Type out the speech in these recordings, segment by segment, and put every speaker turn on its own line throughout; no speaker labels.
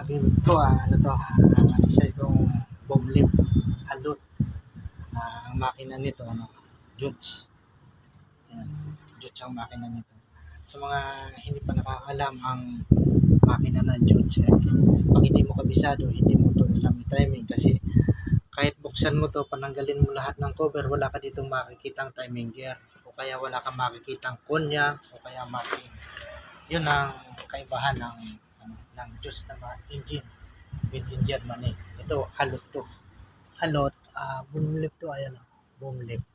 Sabihin ko, ah, ano to, ah, isa itong bomb lift halot. Ah, ang makina nito, ano, Jutes. Yan, Jutes ang makina nito. Sa mga hindi pa nakakaalam ang makina ng Jutes, eh, pag hindi mo kabisado, hindi mo to alam yung timing kasi kahit buksan mo to, pananggalin mo lahat ng cover, wala ka ditong makikitang timing gear o kaya wala kang makikitang konya o kaya marking. Yun ang kaibahan ng ng Diyos na mga engine with in Germany. Ito, halot to. Halot, ah boom lift to, ayan o, lift.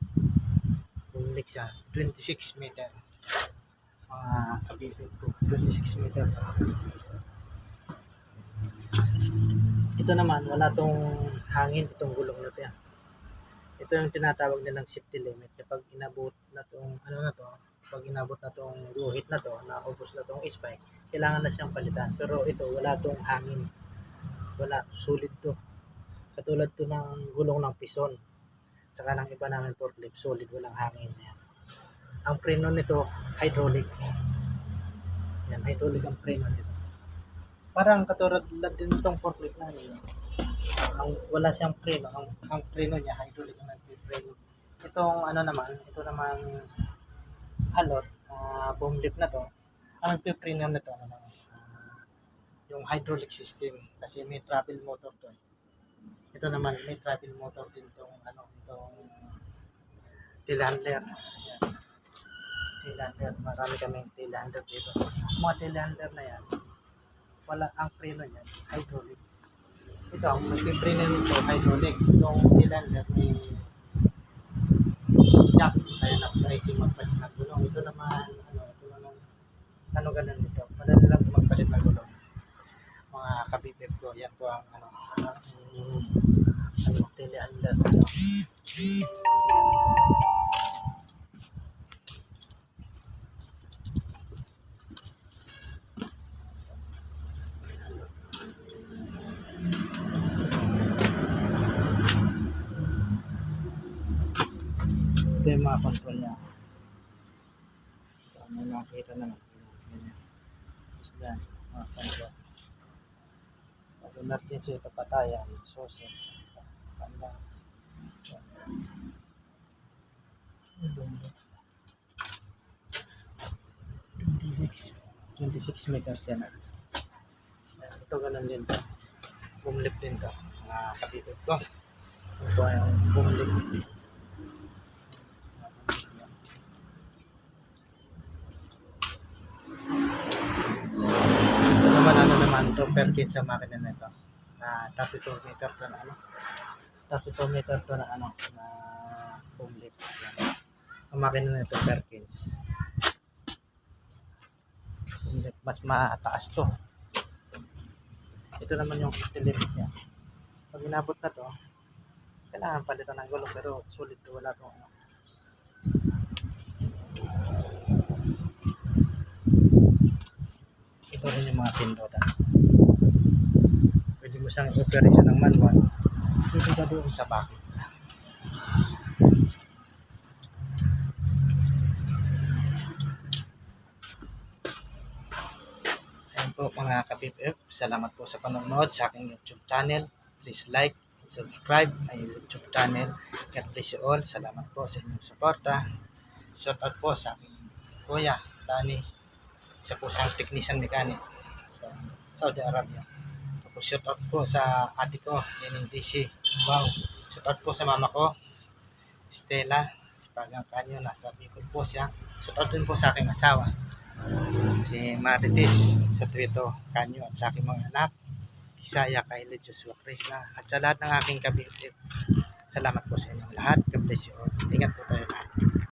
Boom lift siya, 26 meter. Mga kabibig ko, 26 meter to. Ito naman, wala tong hangin, itong gulong na to yan. Ito yung tinatawag nilang safety limit. Kapag inabot na tong, ano na to, pag inabot na tong guhit na to, naubos na tong spike, kailangan na siyang palitan. Pero ito, wala tong hangin. Wala, sulit to. Katulad to ng gulong ng pison. Tsaka ng iba namin forklift, solid, walang hangin. Yan. Ang preno nito, hydraulic. Yan, hydraulic ang preno nito. Parang katulad din itong forklift namin. Ang wala siyang preno, ang, ang preno niya, hydraulic ang nagpipreno. Itong ano naman, ito naman halot, uh, boom lift na to, ang nagpipreno nito, ano lang, ah, yung hydraulic system, kasi may travel motor to. eh. Ito naman, may travel motor din itong, ano, itong telehandler. Ayan. Telehandler, marami kaming telehandler dito. Mga telehandler na yan, wala ang preno niya, hydraulic. Ito, ang nagpipreno nito, hydraulic. Itong telehandler, may jack, kaya na-apply si magpalit. Ito naman, ano, ito naman, ano ganun dito. Madali lang magpalit ng gulong. Mga kabibib ko, yan po ang, ano, ang, ano, telehandler. Ano. Ito yung mga niya. So, may makita naman. Ganyan. Dyan, mga control. Pag emergency, ito patayan, susi, panda. Twenty-six. 26 meters yan. ah. Ayan, Ito ganun din to. Bumlip din to. Mga kapitid ko. Ito ay bumlip. Ito naman ano naman to per kit sa makina nito. Na 32 meter to na ano. 32 meter to na ano na boom lift. Yan. Ang makina nito per kits. Boom lift, mas mataas to. Ito naman yung limit niya. Pag inabot na to, kailangan palitan ng gulong pero sulit to wala tong ano. ito rin yung mga pindutan. Mo siyang i-operation ng manual. Pwede ka doon sa bakit. Ayan po mga ka-BFF. Salamat po sa panonood sa aking YouTube channel. Please like and subscribe my YouTube channel. God bless you all. Salamat po sa inyong suporta. Shout out po sa aking kuya, Danny. Siya po siyang technician mechanic sa Saudi Arabia. Shout out po sa ate ko, Lenin DC. Wow. Shout out po sa mama ko, Stella. Si Pagang Kanyo, nasa Bicol po siya. Shout out din po sa aking asawa, si Marites sa Tuwito Kanyo at sa aking mga anak, Isaya, Kylie, Joshua, Krishna, at sa lahat ng aking kabibit. Salamat po sa inyong lahat. God bless you all. Ingat po tayo lahat.